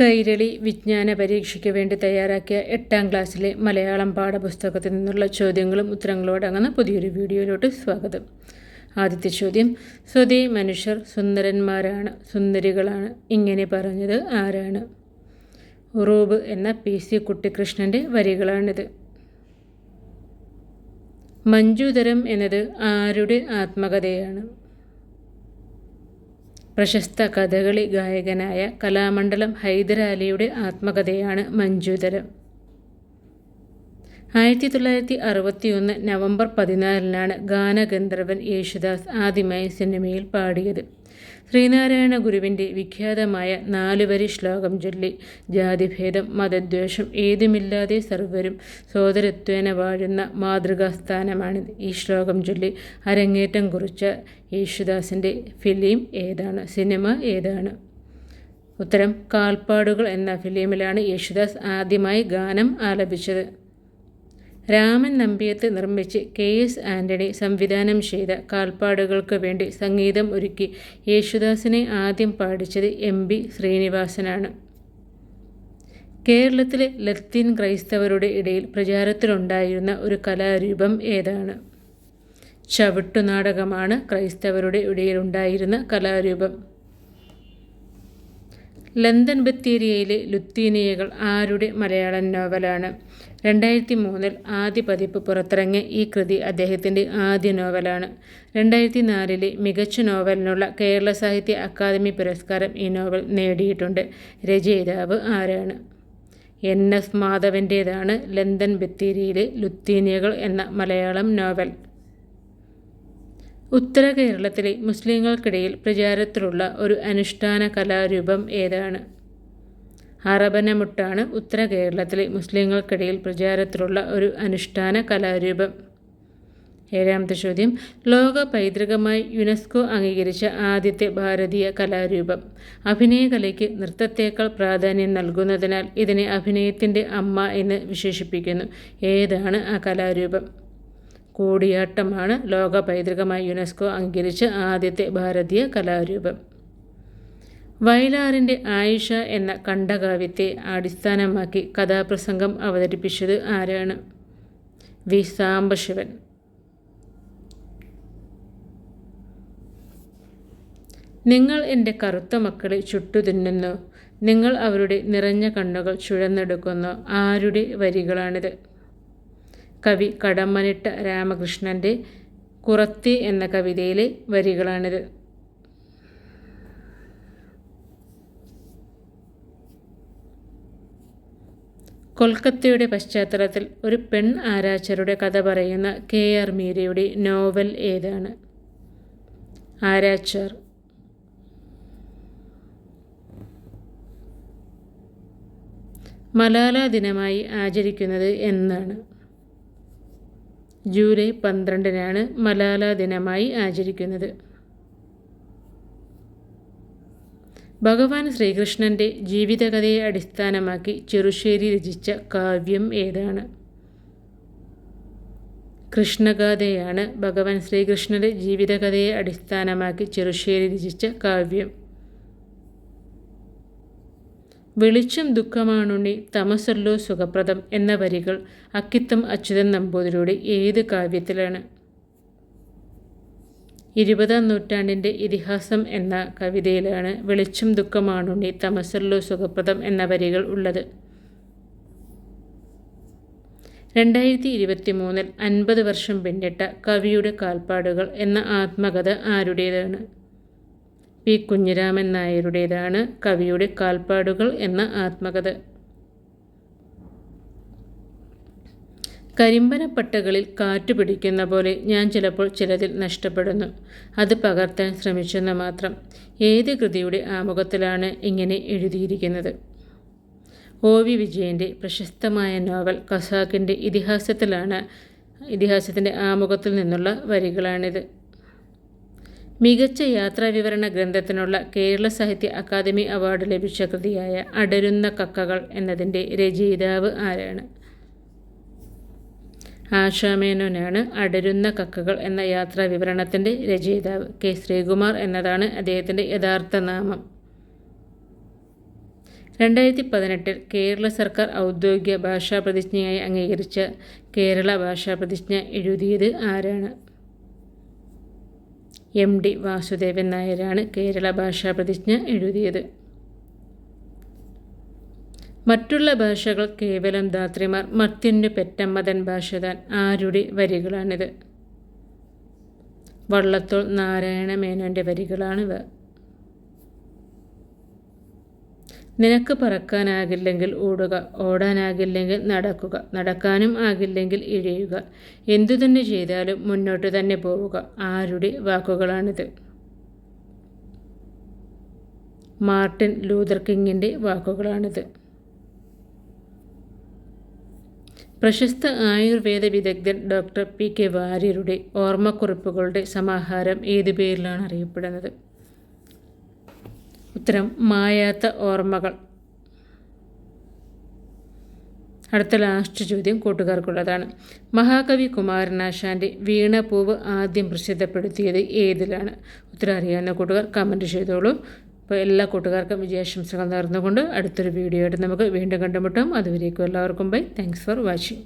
കൈരളി വിജ്ഞാന പരീക്ഷയ്ക്ക് വേണ്ടി തയ്യാറാക്കിയ എട്ടാം ക്ലാസ്സിലെ മലയാളം പാഠപുസ്തകത്തിൽ നിന്നുള്ള ചോദ്യങ്ങളും ഉത്തരങ്ങളും അടങ്ങുന്ന പുതിയൊരു വീഡിയോയിലോട്ട് സ്വാഗതം. ആദ്യത്തെ ചോദ്യം സ്വതേ മനുഷ്യർ സുന്ദരന്മാരാണ് സുന്ദരികളാണ് ഇങ്ങനെ പറഞ്ഞത് ആരാണ്? റൂബ് എന്ന പി സി കുട്ടിക്കൃഷ്ണന്റെ വരികളാണിത്. മഞ്ജുതരം എന്നത് ആരുടെ ആത്മകഥയാണ്? പ്രശസ്ത കഥകളി ഗായകനായ കലാമണ്ഡലം ഹൈദരാലിയുടെ ആത്മകഥയാണ് മഞ്ജുതരം ആയിരത്തി തൊള്ളായിരത്തി അറുപത്തി ഒന്ന് നവംബർ പതിനാലിനാണ് ഗാനഗന്ധർവൻ യേശുദാസ് ആദ്യമായി സിനിമയിൽ പാടിയത്. ശ്രീനാരായണ ഗുരുവിന്റെ വിഖ്യാതമായ നാലുവരി ശ്ലോകം ചൊല്ലി. ജാതിഭേദം മതദ്വേഷം ഏതുമില്ലാതെ സർവരും സോദരത്വേന വാഴുന്ന മാതൃകാസ്ഥാനമാണിത്. ഈ ശ്ലോകം ചൊല്ലി അരങ്ങേറ്റം കുറിച്ച യേശുദാസിന്റെ ഫിലിം ഏതാണ്? സിനിമ ഏതാണ്? ഉത്തരം കാൽപ്പാടുകൾ എന്ന ഫിലിമിലാണ് യേശുദാസ് ആദ്യമായി ഗാനം ആലപിച്ചത്. രാമൻ നമ്പിയത്ത് നിർമ്മിച്ച് കെ എസ് ആന്റണി സംവിധാനം ചെയ്ത കാൽപ്പാടുകൾക്ക് വേണ്ടി സംഗീതം ഒരുക്കി യേശുദാസിനെ ആദ്യം പാടിച്ചത് എം ബി ശ്രീനിവാസനാണ്. കേരളത്തിലെ ലത്തീൻ ക്രൈസ്തവരുടെ ഇടയിൽ പ്രചാരത്തിലുണ്ടായിരുന്ന ഒരു കലാരൂപം ഏതാണ്? ചവിട്ടുനാടകമാണ് ക്രൈസ്തവരുടെ ഇടയിലുണ്ടായിരുന്ന കലാരൂപം. ലണ്ടൻ ബത്തേരിയയിലെ ലുത്തീനിയകൾ ആരുടെ മലയാള നോവലാണ്? രണ്ടായിരത്തി മൂന്നിൽ ആദ്യ പതിപ്പ് പുറത്തിറങ്ങിയ ഈ കൃതി അദ്ദേഹത്തിന്റെ ആദ്യ നോവലാണ്. രണ്ടായിരത്തി നാലിലെ മികച്ച നോവലിനുള്ള കേരള സാഹിത്യ അക്കാദമി പുരസ്കാരം ഈ നോവൽ നേടിയിട്ടുണ്ട്. രചയിതാവ് ആരാണ്? എൻ. എസ്. മാധവന്റേതാണ് ലന്തൻ ബത്തേരിയിലെ ലുത്തീനിയകൾ എന്ന മലയാളം നോവൽ. ഉത്തര കേരളത്തിലെ മുസ്ലിങ്ങൾക്കിടയിൽ പ്രചാരത്തിലുള്ള ഒരു അനുഷ്ഠാന കലാരൂപം ഏതാണ്? അറബനമുട്ടാണ് ഉത്തര കേരളത്തിലെ മുസ്ലിങ്ങൾക്കിടയിൽ പ്രചാരത്തിലുള്ള ഒരു അനുഷ്ഠാന കലാരൂപം. ഏഴാമത്തെ ചോദ്യം. ലോക പൈതൃകമായി യുനെസ്കോ അംഗീകരിച്ച ആദ്യത്തെ ഭാരതീയ കലാരൂപം. അഭിനയകലയ്ക്ക് നൃത്തത്തേക്കാൾ പ്രാധാന്യം നൽകുന്നതിനാൽ ഇതിനെ അഭിനയത്തിന്റെ അമ്മ എന്ന് വിശേഷിപ്പിക്കുന്നു. ഏതാണ് ആ കലാരൂപം? കൂടിയാട്ടമാണ് ലോക പൈതൃകമായി യുനെസ്കോ അംഗീകരിച്ച ആദ്യത്തെ ഭാരതീയ കലാരൂപം. വയലാറിന്റെ ആയിഷ എന്ന കണ്ഠകാവ്യത്തെ അടിസ്ഥാനമാക്കി കഥാപ്രസംഗം അവതരിപ്പിച്ചത് ആരാണ്? വി. സാംബശിവൻ. നിങ്ങൾ എന്റെ കറുത്ത മക്കളെ ചുട്ടുതിന്നുന്നു. നിങ്ങൾ അവരുടെ നിറഞ്ഞ കണ്ണുകൾ ചുഴന്നെടുക്കുന്നു. ആരുടെ വരികളാണിത്? കവി കടമ്മനിട്ട രാമകൃഷ്ണന്റെ കുറത്തി എന്ന കവിതയിലെ വരികളാണിത്. കൊൽക്കത്തയുടെ പശ്ചാത്തലത്തിൽ ഒരു പെൺ ആരാച്ചരുടെ കഥ പറയുന്ന കെ ആർ മീരയുടെ നോവൽ ഏതാണ്? ആരാച്ചർ. മലാല ദിനമായി ആചരിക്കുന്നത് എന്നാണ്. ജൂലൈ പന്ത്രണ്ടിനാണ് മലാല ദിനമായി ആചരിക്കുന്നത്. ഭഗവാൻ ശ്രീകൃഷ്ണന്റെ ജീവിതകഥയെ അടിസ്ഥാനമാക്കി ചെറുശ്ശേരി രചിച്ച കാവ്യം ഏതാണ്? കൃഷ്ണഗാഥയാണ് ഭഗവാൻ ശ്രീകൃഷ്ണന്റെ ജീവിതകഥയെ അടിസ്ഥാനമാക്കി ചെറുശ്ശേരി രചിച്ച കാവ്യം. വെളിച്ചം ദുഃഖമാണുണ്ണി തമസല്ലോ സുഖപ്രദം എന്ന വരികൾ അക്കിത്തം അച്യുതൻ നമ്പൂതിരിയുടെ ഏത് കാവ്യത്തിലാണ്? ഇരുപതാം നൂറ്റാണ്ടിന്റെ ഇതിഹാസം എന്ന കവിതയിലാണ് വെളിച്ചം ദുഃഖമാണുണ്ണി തമസല്ലോ സുഖപ്രദം എന്ന വരികൾ ഉള്ളത്. രണ്ടായിരത്തി ഇരുപത്തി മൂന്നിൽ അൻപത് വർഷം പിന്നിട്ട കവിയുടെ കാൽപ്പാടുകൾ എന്ന ആത്മകഥ ആരുടേതാണ്? പി. കുഞ്ഞിരാമൻ നായരുടേതാണ് കവിയുടെ കാൽപ്പാടുകൾ എന്ന ആത്മകഥ. കരിമ്പനപ്പട്ടകളിൽ കാറ്റ് പിടിക്കുന്ന പോലെ ഞാൻ ചിലപ്പോൾ ചിലതിൽ നഷ്ടപ്പെടുന്നു. അത് പകർത്താൻ ശ്രമിച്ചെന്ന് മാത്രം. ഏത് കൃതിയുടെ ആമുഖത്തിലാണ് ഇങ്ങനെ എഴുതിയിരിക്കുന്നത്? ഒ. വി. വിജയന്റെ പ്രശസ്തമായ നോവൽ കസാക്കിന്റെ ഇതിഹാസത്തിലാണ് ഇതിഹാസത്തിന്റെ ആമുഖത്തിൽ നിന്നുള്ള വരികളാണിത്. മികച്ച യാത്രാവിവരണ ഗ്രന്ഥത്തിനുള്ള കേരള സാഹിത്യ അക്കാദമി അവാർഡ് ലഭിച്ച കൃതിയായ അടരുന്ന കക്കകൾ എന്നതിന്റെ രചയിതാവ് ആരാണ്? ആശാമേനോനാണ് അടരുന്ന കക്കകൾ എന്ന യാത്രാ വിവരണത്തിന്റെ രചയിതാവ് കെ ശ്രീകുമാർ എന്നതാണ് അദ്ദേഹത്തിന്റെ യഥാർത്ഥ നാമം. രണ്ടായിരത്തി പതിനെട്ടിൽ കേരള സർക്കാർ ഔദ്യോഗിക ഭാഷാ പ്രതിജ്ഞയായി അംഗീകരിച്ച കേരള ഭാഷാ പ്രതിജ്ഞ എഴുതിയത് ആരാണ്? എം ഡി വാസുദേവൻ നായരാണ് കേരള ഭാഷാ പ്രതിജ്ഞ എഴുതിയത്. മറ്റുള്ള ഭാഷകൾ കേവലം ധാത്രിമാർ മത്തിന്റെ പെറ്റമ്മതൻ ഭാഷതാൻ ആരുടെ വരികളാണിത്? വള്ളത്തോൾ നാരായണ മേനോന്റെ വരികളാണിവ. നിനക്ക് പറക്കാനാകില്ലെങ്കിൽ ഓടുക ഓടാനാകില്ലെങ്കിൽ നടക്കുക നടക്കാനും ആകില്ലെങ്കിൽ ഇഴയുക. എന്തു തന്നെ ചെയ്താലും മുന്നോട്ട് തന്നെ പോവുക. ആരുടെ വാക്കുകളാണിത്? Martin Luther കിങ്ങിന്റെ വാക്കുകളാണിത്. പ്രശസ്ത ആയുർവേദ വിദഗ്ധൻ ഡോക്ടർ പി കെ വാര്യരുടെ ഓർമ്മക്കുറിപ്പുകളുടെ സമാഹാരം ഏതു പേരിലാണ് അറിയപ്പെടുന്നത്? ഉത്തരം മായാത്ത ഓർമ്മകൾ. അടുത്ത ലാസ്റ്റ് ചോദ്യം കൂട്ടുകാർക്കുള്ളതാണ്. മഹാകവി കുമാരനാശാന്റെ വീണപൂവ് ആദ്യം പ്രസിദ്ധപ്പെടുത്തിയത് ഏതിലാണ്? ഉത്തരം അറിയാവുന്ന കൂട്ടുകാർ കമന്റ് ചെയ്തോളൂ. അപ്പോൾ എല്ലാ കൂട്ടുകാർക്കും വിജയാശംസകൾ നേർന്നുകൊണ്ട് അടുത്തൊരു വീഡിയോ ആയിട്ട് നമുക്ക് വീണ്ടും കണ്ടുമുട്ടാം. അതുവരേക്കും എല്ലാവർക്കും ബൈ താങ്ക്സ് ഫോർ വാച്ചിങ്